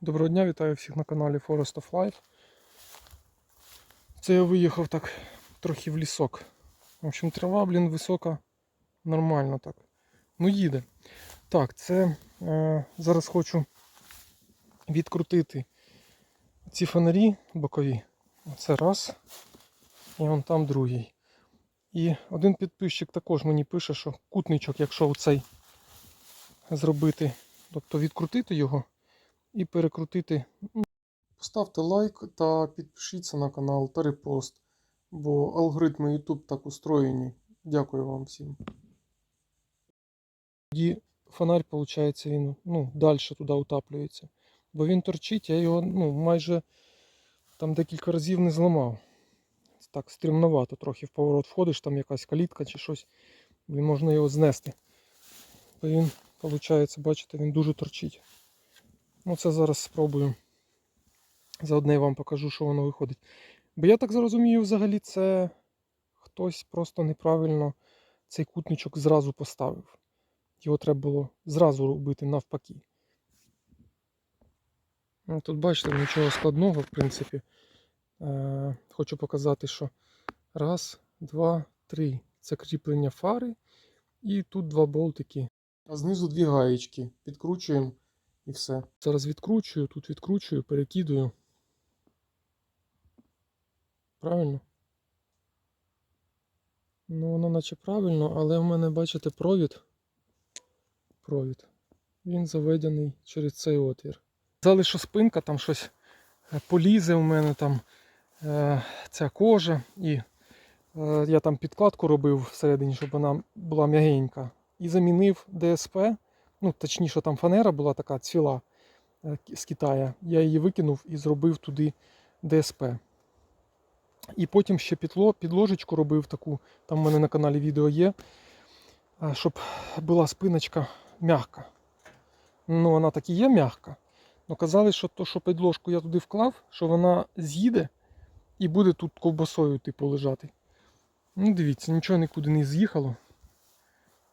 Доброго дня, вітаю всіх на каналі Forest of Life. Це я виїхав так трохи в лісок. В общем, трава, блін, висока, нормально так. Ну, їде. Так, це е, зараз хочу відкрутити ці фонарі бокові. Це раз. І вон там другий. І один підписчик також мені пише, що кутничок, якщо оцей зробити, тобто відкрутити його і перекрутити. Поставте лайк та підпишіться на канал та репост, бо алгоритми YouTube так устроєні. Дякую вам всім. Тоді фонарь, виходить, він ну, далі туди утаплюється. Бо він торчить, я його ну, майже там декілька разів не зламав. Так, стрімновато трохи в поворот входиш, там якась калітка чи щось. Блін, можна його знести. Бо він, виходить, бачите, він дуже торчить. Ну, це зараз спробую. Заодно я вам покажу, що воно виходить. Бо я так зрозумію, взагалі це хтось просто неправильно цей кутничок зразу поставив. Його треба було зразу робити навпаки. Ну, Тут бачите, нічого складного, в принципі. Е, хочу показати, що раз, два, три. Це кріплення фари. І тут два болтики. А знизу дві гаєчки. Підкручуємо і все. Зараз відкручую, тут відкручую, перекидую. Правильно? Ну, воно наче правильно, але в мене, бачите, провід. Провід. Він заведений через цей отвір. Казали, що спинка там щось е, полізе у мене там е, ця кожа. І е, я там підкладку робив всередині, щоб вона була м'ягенька. І замінив ДСП. Ну, точніше, там фанера була така цвіла е, з Китая. Я її викинув і зробив туди ДСП. І потім ще підло, підложечку робив таку, там в мене на каналі відео є, е, щоб була спиночка м'яка. Ну, вона так і є м'яка. Але казали, що то, що підложку я туди вклав, що вона з'їде і буде тут ковбасою типу лежати. Ну, дивіться, нічого нікуди не з'їхало.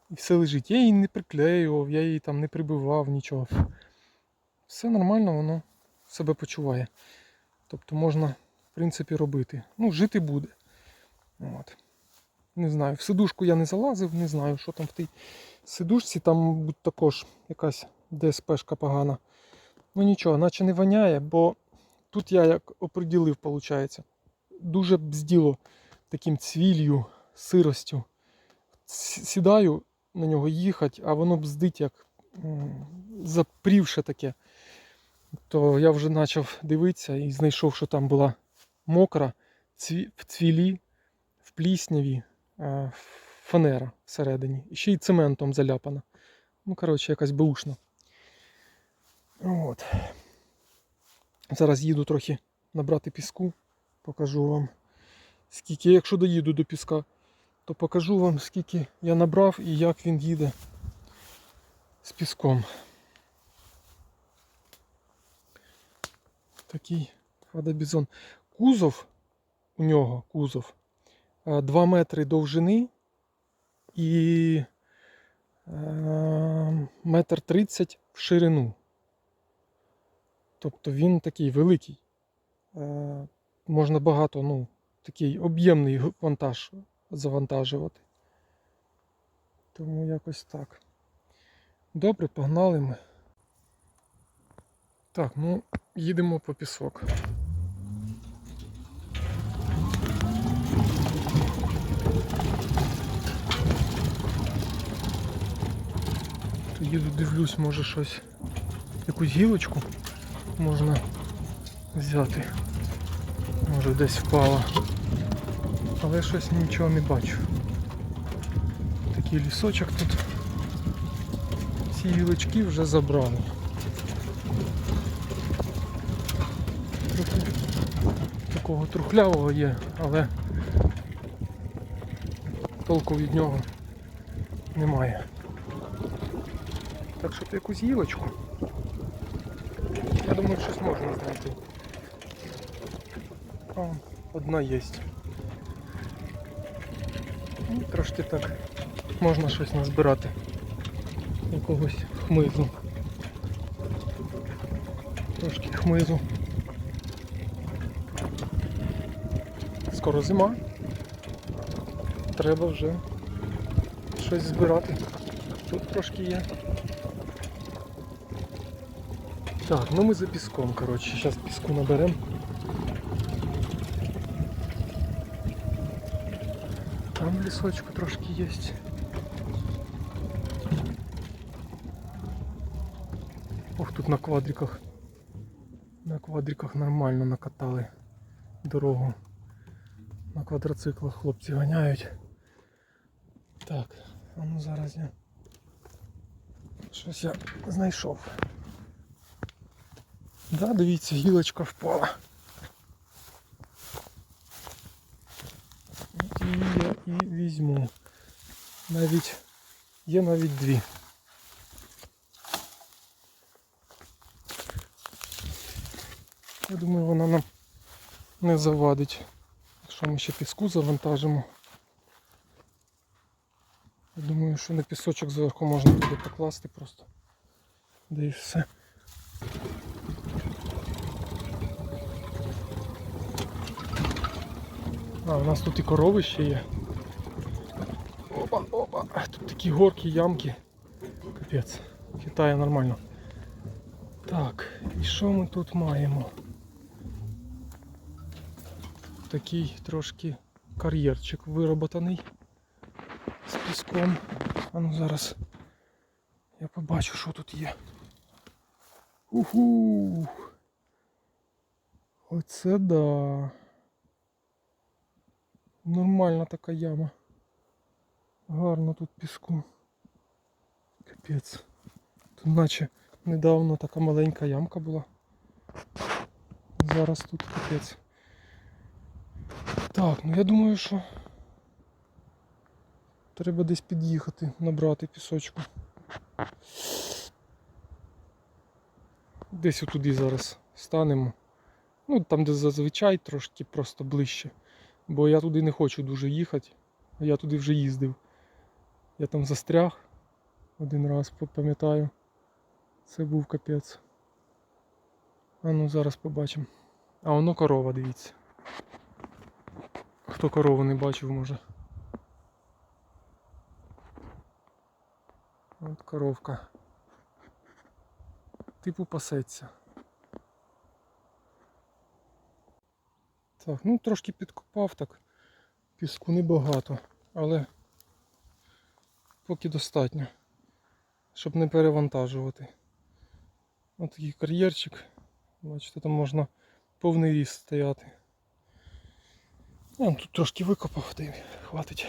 І все лежить. Я її не приклеював, я її там не прибивав, нічого. Все нормально, воно себе почуває. Тобто можна, в принципі, робити. Ну, жити буде. От. Не знаю, в сидушку я не залазив, не знаю, що там в тій сидушці, там мабуть, також якась ДСПшка погана. Ну нічого, наче не воняє, бо тут я як оприділив, виходить. Дуже бзділо таким цвіллю, сиростю. Сідаю на нього їхати, а воно бздить як запрівше таке. То я вже почав дивитися і знайшов, що там була мокра, в цвілі, в плісняві, е, фанера всередині. І ще й цементом заляпана. Ну, коротше, якась беушна. От. Зараз їду трохи набрати піску, покажу вам. Скільки, якщо доїду до піска, то покажу вам, скільки я набрав і як він їде з піском. Такий фадобізон. Кузов у нього кузов 2 метри довжини і е, метр тридцять в ширину. Тобто він такий великий. Е, Можна багато, ну, такий об'ємний вантаж завантажувати. Тому якось так. Добре, погнали ми. Так, ну, їдемо по пісок. Їду, дивлюсь, може щось, якусь гілочку можна взяти. Може десь впала. Але щось нічого не бачу. Такий лісочок тут. Ці гілочки вже забрали. Трохи такого трухлявого є, але толку від нього немає. Так що якусь гілочку. Я думаю, щось можна знайти. О, одна є. Трошки так можна щось назбирати. Якогось хмизу. Трошки хмизу. Скоро зима. Треба вже щось збирати. Тут трошки є. Так, ну ми за піском, коротше, зараз піску наберемо. Там в лісочку трошки є. Ох, тут на квадриках. На квадриках нормально накатали дорогу. На квадроциклах хлопці ганяють. Так, а ну зараз я. Щось я знайшов. Да, дивіться, гілочка впала. І візьму. Навіть є навіть дві. Я думаю, вона нам не завадить. Якщо ми ще піску завантажимо. Я думаю, що на пісочок зверху можна буде покласти просто. Да і все. А, у нас тут і корови ще є. Тут такі горки, ямки. Капець. Хитає нормально. Так, і що ми тут маємо? Такий трошки кар'єрчик вироботаний з піском. А ну зараз я побачу, що тут є. Уху! Оце да. Нормальна така яма. Гарно тут піску. Капець. Тут наче недавно така маленька ямка була. Зараз тут капець. Так, ну я думаю, що треба десь під'їхати, набрати пісочку. Десь отуди зараз станемо. Ну там, де зазвичай трошки просто ближче. Бо я туди не хочу дуже їхати, я туди вже їздив. Я там застряг один раз, пам'ятаю. Це був капець. А ну зараз побачимо. А воно корова, дивіться. Хто корову не бачив, може. От коровка. Типу пасеться. Так, ну трошки підкопав так. Піску небагато, але поки достатньо, щоб не перевантажувати. Ось такий кар'єрчик. Бачите, там можна повний ріст стояти. Я тут трошки викопав, та й хватить.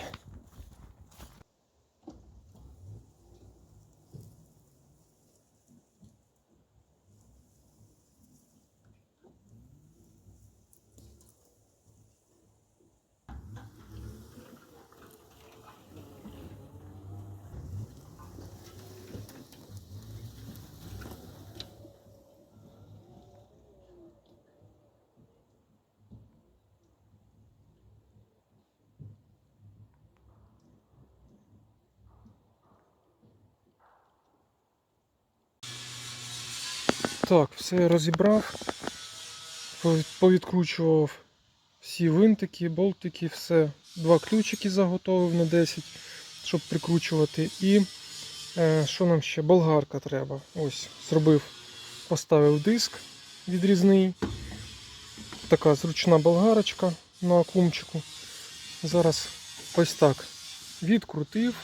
Так, все розібрав, повідкручував всі винтики, болтики, все. Два ключики заготовив на 10, щоб прикручувати. І е, що нам ще? Болгарка треба. Ось, зробив, поставив диск відрізний. Така зручна болгарочка на акумчику. Зараз ось так відкрутив.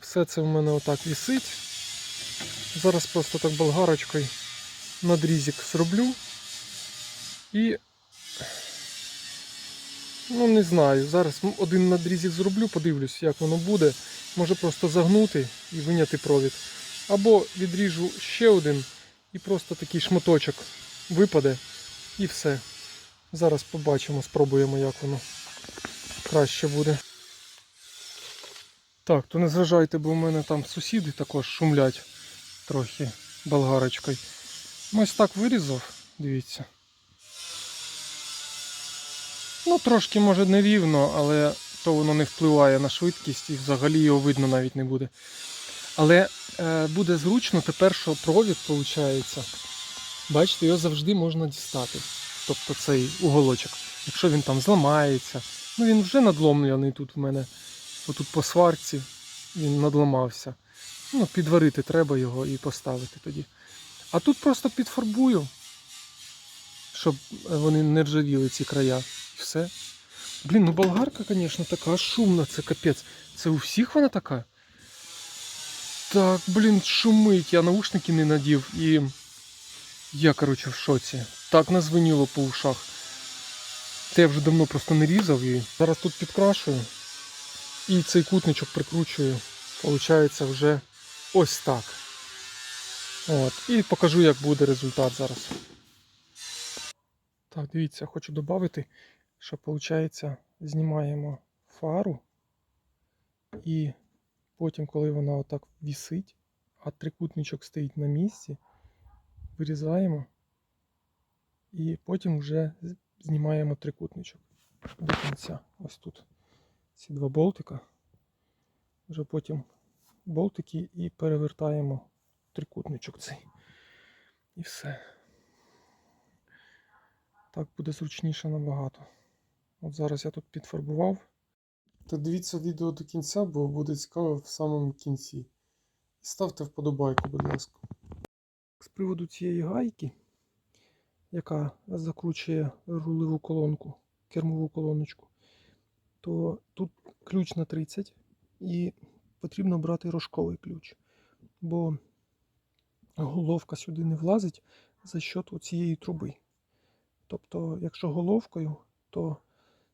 Все це в мене отак висить. Зараз просто так болгарочкою надрізик зроблю. І ну не знаю, зараз один надрізик зроблю, подивлюсь, як воно буде. Може просто загнути і виняти провід. Або відріжу ще один і просто такий шматочок випаде і все. Зараз побачимо, спробуємо, як воно краще буде. Так, то не зважайте, бо в мене там сусіди також шумлять трохи болгарочкою. Ось так вирізав, дивіться. Ну, трошки може нерівно, але то воно не впливає на швидкість і взагалі його видно навіть не буде. Але е, буде зручно тепер, що провід, виходить, Бачите, його завжди можна дістати. Тобто цей уголочок. Якщо він там зламається. Ну він вже надломлений тут в мене. Отут по сварці він надламався. Ну, підварити треба його і поставити тоді. А тут просто підфарбую, щоб вони не ржавіли ці края. І все. Блін, ну болгарка, звісно, така шумна, це капець. Це у всіх вона така? Так, блін, шумить, я наушники не надів і. Я, коротше, в шоці. Так назвеніло по ушах. Це я вже давно просто не різав і зараз тут підкрашую. І цей кутничок прикручую. Получається вже ось так. От. І покажу, як буде результат зараз. Так, дивіться, хочу додати, що виходить, знімаємо фару. І потім, коли вона отак вісить, а трикутничок стоїть на місці, вирізаємо. І потім вже знімаємо трикутничок до кінця. Ось тут ці два болтика. Вже потім болтики і перевертаємо трикутничок цей. І все. Так буде зручніше набагато. От зараз я тут підфарбував. Та дивіться відео до кінця, бо буде цікаво в самому кінці. Ставте вподобайку, будь ласка. З приводу цієї гайки, яка закручує рулеву колонку, кермову колоночку, то тут ключ на 30 і потрібно брати рожковий ключ. Бо головка сюди не влазить за счет цієї труби. Тобто, якщо головкою, то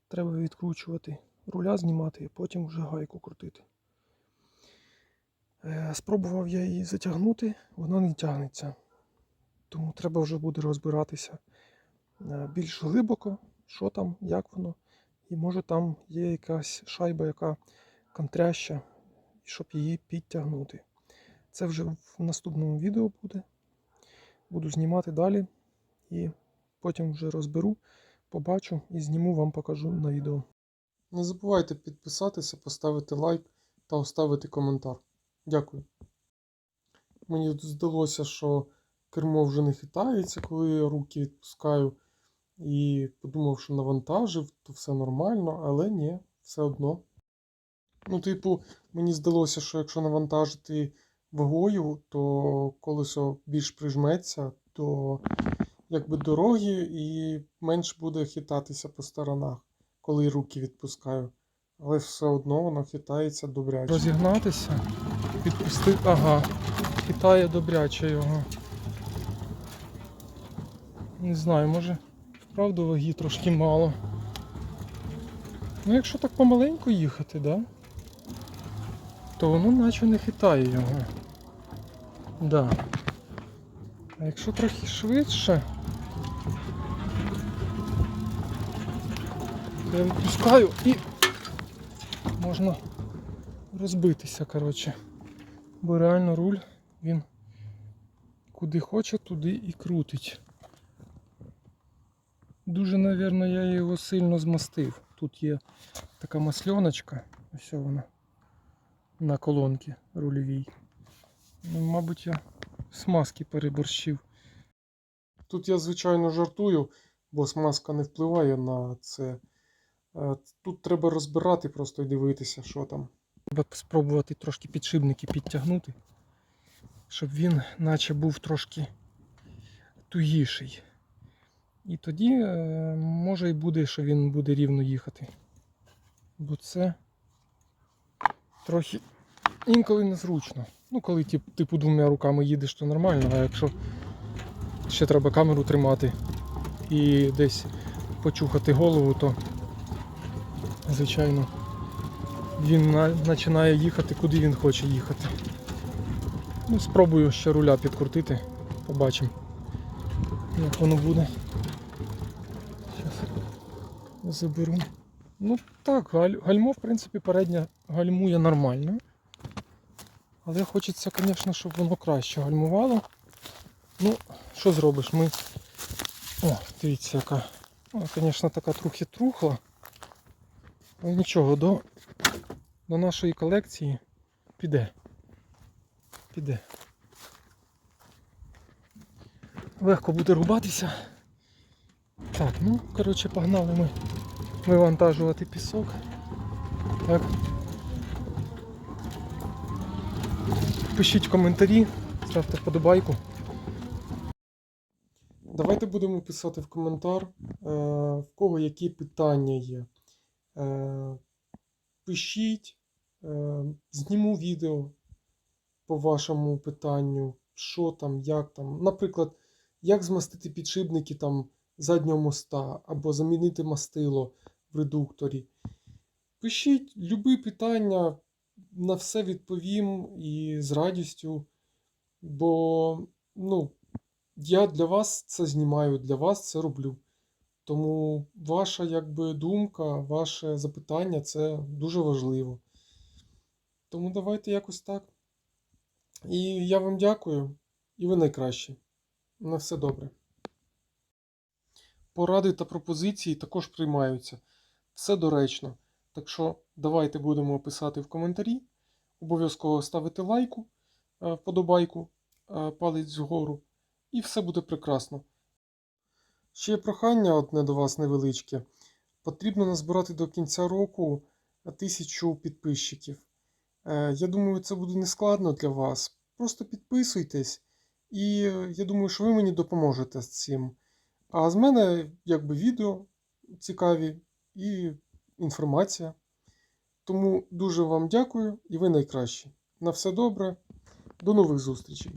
треба відкручувати руля, знімати, і потім вже гайку крутити. Е, Спробував я її затягнути, вона не тягнеться. Тому треба вже буде розбиратися е, більш глибоко, що там, як воно. І може там є якась шайба, яка контряща, щоб її підтягнути. Це вже в наступному відео буде. Буду знімати далі і потім вже розберу, побачу і зніму вам покажу на відео. Не забувайте підписатися, поставити лайк та оставити коментар. Дякую. Мені здалося, що кермо вже не хитається, коли я руки відпускаю. І подумав, що навантажив, то все нормально, але ні, все одно. Ну, типу, мені здалося, що якщо навантажити вагою, то колесо більш прижметься до якби дороги і менш буде хитатися по сторонах, коли руки відпускаю. Але все одно воно хитається добряче. Розігнатися, відпустити. Ага, хитає добряче його. Не знаю, може вправду ваги трошки мало. Ну, якщо так помаленьку їхати, да? То воно наче не хитає його. Да. А якщо трохи швидше, то я відпускаю і можна розбитися, коротше. Бо реально руль він куди хоче, туди і крутить. Дуже, мабуть, я його сильно змастив. Тут є така масльоночка, ось вона на колонці рульовій. Ну, мабуть, я смазки переборщив. Тут я, звичайно, жартую, бо смазка не впливає на це. Е, Тут треба розбирати просто і дивитися, що там. Треба спробувати трошки підшипники підтягнути, щоб він наче був трошки тугіший. І тоді е, може і буде, що він буде рівно їхати. Бо це трохи інколи незручно. Ну, коли тип, типу двома руками їдеш, то нормально, а якщо ще треба камеру тримати і десь почухати голову, то звичайно він на- починає їхати, куди він хоче їхати. Ну, спробую ще руля підкрутити, побачимо, як воно буде. Зараз заберу. Ну так, галь- гальмо, в принципі, переднє гальмує нормально. Але хочеться, звісно, щоб воно краще гальмувало. Ну, що зробиш? Ми. О, дивіться, яка. Ну, звісно, така трохи трухла. Але нічого, до, до нашої колекції піде. Піде. легко буде рубатися. Так, ну, коротше, погнали ми вивантажувати пісок. Так. Пишіть коментарі, ставте вподобайку. Давайте будемо писати в коментар, е, в кого які питання є. Е, Пишіть, е, зніму відео по вашому питанню, що там, як там. Наприклад, як змастити підшипники там заднього моста або замінити мастило в редукторі. Пишіть любі питання, на все відповім і з радістю. Бо, ну, я для вас це знімаю, для вас це роблю. Тому ваша якби думка, ваше запитання це дуже важливо. Тому давайте якось так. І я вам дякую, і ви найкращі. На все добре. Поради та пропозиції також приймаються. Все доречно. Так що давайте будемо писати в коментарі. Обов'язково ставити лайку, е, вподобайку, е, палець вгору. І все буде прекрасно. Ще прохання одне до вас невеличке. Потрібно назбирати до кінця року тисячу підписчиків. Е, Я думаю, це буде нескладно для вас. Просто підписуйтесь, і е, я думаю, що ви мені допоможете з цим. А з мене якби відео цікаві і інформація. Тому дуже вам дякую і ви найкращі. На все добре. До нових зустрічей!